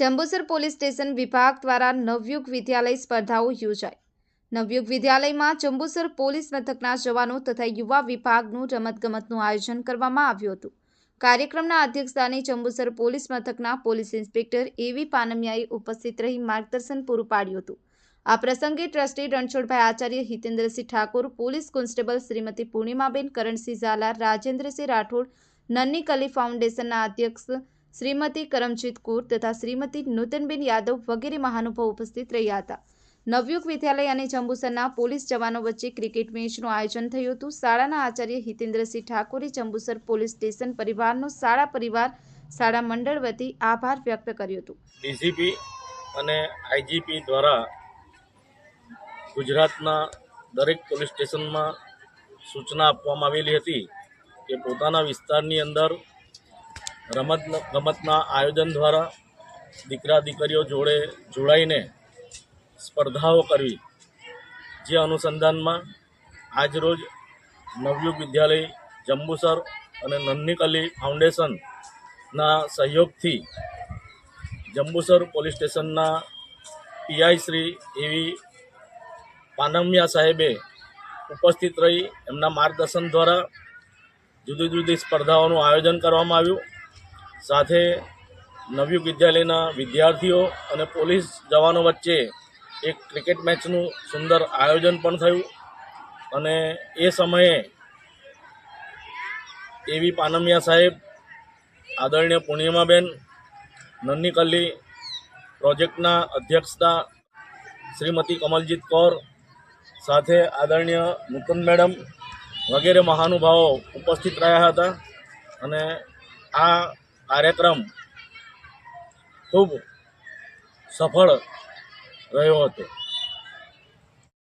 Jambusar police station વિભાગ દ્વારા નવયુગ વિદ્યાલય સ્પર્ધાઓ યોજાઈ. નવયુગ વિદ્યાલયમાં જંબુસર પોલીસ મથકના જવાનો તથા યુવા વિભાગનું રમતગમતનું આયોજન કરવામાં આવ્યું હતું. કાર્યક્રમના અધ્યક્ષસ્થાને જંબુસર પોલીસ મથકના પોલીસ ઇન્સ્પેક્ટર એવી પાનમિયાએ ઉપસ્થિત રહી માર્ગદર્શન પૂરું પાડ્યું હતું. આ પ્રસંગે trustee Ranchhodbhai Acharya, Hitendrasinh Thakor, police constable Shrimati Purnimaben, Karansinh Zala, Rajendrasinh Rathod, Nanhi Kali ફાઉન્ડેશનના અધ્યક્ષ શ્રીમતી કરમજીત કુર તથા શ્રીમતી નૂતનબેન યાદવ વગેરે મહાનુભાવ ઉપસ્થિત રહ્યા હતા. નવયુગ વિદ્યાલય અને જંબુસરના પોલીસ જવાનો વચ્ચે ક્રિકેટ મેચનું આયોજન થયું હતું. શાળાના આચાર્ય હિતેન્દ્રસિંહ ઠાકોરે જંબુસર પોલીસ સ્ટેશન પરિવારનો શાળા પરિવાર, શાળા મંડળ વતી આભાર વ્યક્ત કર્યો હતો. ડીસીપી અને આઈજીપી દ્વારા ગુજરાતના દરેક પોલીસ સ્ટેશનમાં સૂચના આપવામાં આવેલી હતી કે પોતાના વિસ્તારની અંદર રમત ગમતના આયોજન દ્વારા દીકરા દીકરીઓ જોડે જોડાઈને સ્પર્ધાઓ કરવી, જે અનુસંધાનમાં આજરોજ નવયુગ વિદ્યાલય, જંબુસર અને નન્નીકલી ફાઉન્ડેશનના સહયોગથી જંબુસર પોલીસ સ્ટેશનના PI Shri A V Panmiya સાહેબે ઉપસ્થિત રહી એમના માર્ગદર્શન દ્વારા જુદી જુદી સ્પર્ધાઓનું આયોજન કરવામાં આવ્યું. સાથે નવયુગ વિદ્યાલયના વિદ્યાર્થીઓ અને પોલીસ જવાનો વચ્ચે એક ક્રિકેટ મેચનું સુંદર આયોજન પણ થયું. અને એ સમયે એવી પાનમિયા સાહેબ, આદરણીય પૂર્ણિમાબેન નન્ની પ્રોજેક્ટના અધ્યક્ષતા શ્રીમતી કમલજીત કૌર, સાથે આદરણીય નૂતન મેડમ વગેરે મહાનુભાવો ઉપસ્થિત રહ્યા હતા. અને આ કાર્યક્રમ ખૂબ સફળ રહ્યો હતો.